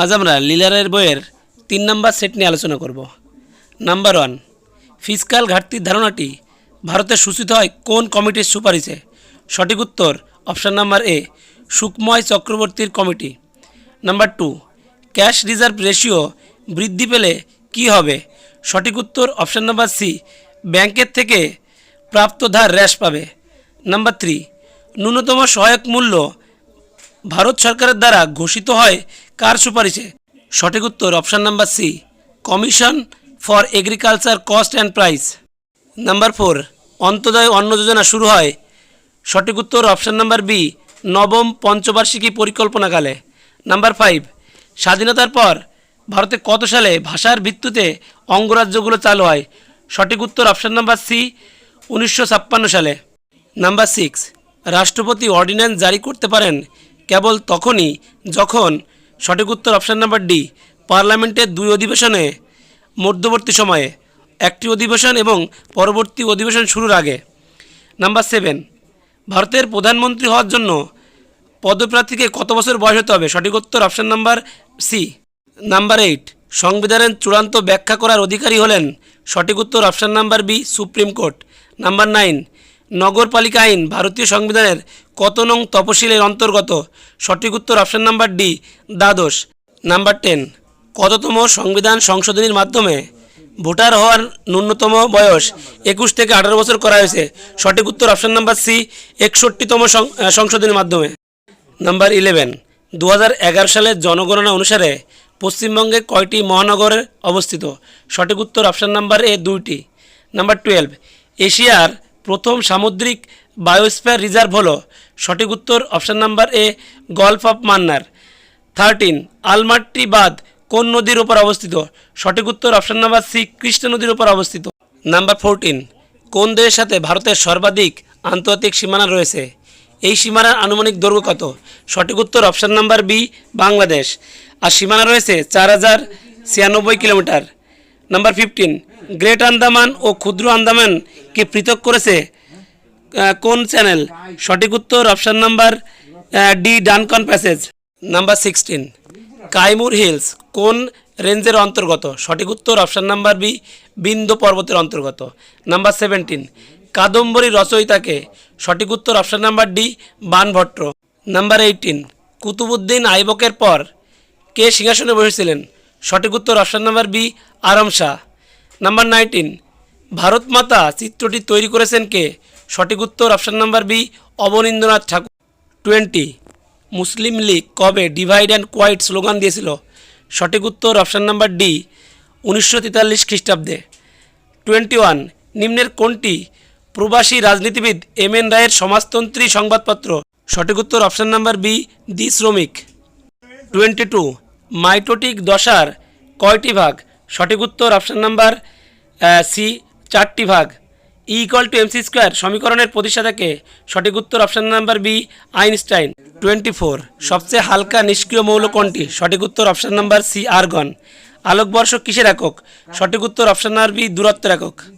আজ আমরা লিলারের বইয়ের তিন নম্বর সেট নিয়ে আলোচনা করব। নাম্বার ওয়ান ফিসকাল ঘাটতির ধারণাটি ভারতে সূচিত হয় কোন কমিটির সুপারিশে? সঠিক উত্তর অপশান নাম্বার এ, সুকময় চক্রবর্তীর committee. Number two, cash reserve ratio বৃদ্ধি পেলে কি হবে? সঠিক উত্তর অপশান নাম্বার সি, ব্যাংকের থেকে প্রাপ্ত ধার হ্রাস পাবে। নাম্বার থ্রি, ন্যূনতম সহায়ক মূল্য ভারত সরকারের দ্বারা ঘোষিত হয় কার সুপারিশে? সঠিক উত্তর option number C, commission for agriculture cost and price. Number four, Antyodaya Anna Yojana শুরু হয়। সঠিক উত্তর অপশান নাম্বার বি, নবম পঞ্চবার্ষিকী পরিকল্পনাকালে। নাম্বার ফাইভ, স্বাধীনতার পর ভারতে কত সালে ভাষার ভিত্তিতে অঙ্গরাজ্যগুলো চালু হয়? সঠিক উত্তর অপশান নাম্বার সি, উনিশশো ছাপ্পান্ন সালে। নাম্বার সিক্স, রাষ্ট্রপতি অর্ডিন্যান্স জারি করতে পারেন কেবল তখনই যখন সঠিক উত্তর অপশান নাম্বার ডি, পার্লামেন্টের দুই অধিবেশনে মধ্যবর্তী সময়ে একটি অধিবেশন এবং পরবর্তী অধিবেশন শুরুর আগে। নাম্বার সেভেন, ভারতের প্রধানমন্ত্রী হওয়ার জন্য পদপ্রার্থীকে কত বছর বয়স হতে হবে? সঠিক উত্তর option number C. Number eight, সংবিধানের চূড়ান্ত ব্যাখ্যা করার অধিকারী হলেন সঠিক উত্তর option number B, supreme court. Number nine নগরপালিকা আইন ভারতীয় সংবিধানের কত নং তপশিলের অন্তর্গত? সঠিক উত্তর অপশান নাম্বার ডি, দ্বাদশ। নাম্বার টেন, কততম সংবিধান সংশোধনীর মাধ্যমে ভোটার হওয়ার ন্যূনতম বয়স একুশ থেকে আঠারো বছর করা হয়েছে? সঠিক উত্তর অপশান নাম্বার সি, একষট্টিতম সংশোধনীর মাধ্যমে। নাম্বার ইলেভেন দু হাজার এগারো সালের জনগণনা অনুসারে পশ্চিমবঙ্গে কয়টি মহানগরে অবস্থিত? সঠিক উত্তর অপশান নাম্বার এ দুইটি। নাম্বার টুয়েলভ, এশিয়ার প্রথম সামুদ্রিক বায়োস্ফিয়ার রিজার্ভ হলো। সঠিক উত্তর option number A, gulf of Mannar. Thirteen Almatti বাঁধ কোন নদীর উপর অবস্থিত? সঠিক উত্তর অপশান নাম্বার সি, কৃষ্ণ নদীর উপর অবস্থিত। নাম্বার ফোরটিন, কোন দেশের সাথে ভারতের সর্বাধিক আন্তর্জাতিক সীমানা রয়েছে? এই সীমানার আনুমানিক দৈর্ঘ্য কত? সঠিক উত্তর অপশান নাম্বার বি, বাংলাদেশ। আর সীমানা রয়েছে চার হাজার ছিয়ানব্বই kilometre. Number fifteen great Andaman ও ক্ষুদ্র আন্দামানকে পৃথক করেছে কোন চ্যানেল? সঠিক উত্তর option number D, Duncan passage. Number sixteen, Kaimur hills, কোন রেঞ্জের অন্তর্গত? সঠিক উত্তর অপশান নাম্বার বি, বিন্দ পর্বতের অন্তর্গত। নাম্বার সেভেন্টিন, কাদম্বরী রচয়িতাকে? সঠিক উত্তর option number D, Banabhatta. Number eighteen, Qutubuddin আইবকের পর কে সিংহাসনে বসেছিলেন? সঠিক উত্তর option number B, Aram Shah. Number nineteen Bharat Mata চিত্রটি তৈরি করেছেন কে? সঠিক উত্তর option number B Abanindranath Thakur. Twenty Muslim League কবে ডিভাইড অ্যান্ড কোয়াইট স্লোগান দিয়েছিল? সঠিক উত্তর অপশান নাম্বার ডি উনিশশো তেতাল্লিশ খ্রিস্টাব্দে। টোয়েন্টি ওয়ান নিম্নের কোনটি? প্রবাসী রাজনীতিবিদ এম এন রায়ের সমাজতন্ত্রী সংবাদপত্র। সঠিক উত্তর অপশান নাম্বার বি দি শ্রমিক টোয়েন্টি টু মাইটোটিক দশার কয়টি ভাগ? সঠিক উত্তর অপশান নাম্বার সি, চারটি ভাগ। E equal to MC square সমীকরণের প্রতিষ্ঠাতাকে সঠিক উত্তর option number B, Einstein. Twenty four সবচেয়ে হালকা নিষ্ক্রিয় মৌল কোনটি? সঠিক উত্তর অপশান নাম্বার সি, আরগন। আলোকবর্ষ কিসের একক? সঠিক উত্তর অপশান নাম্বার বি, দূরত্বের একক।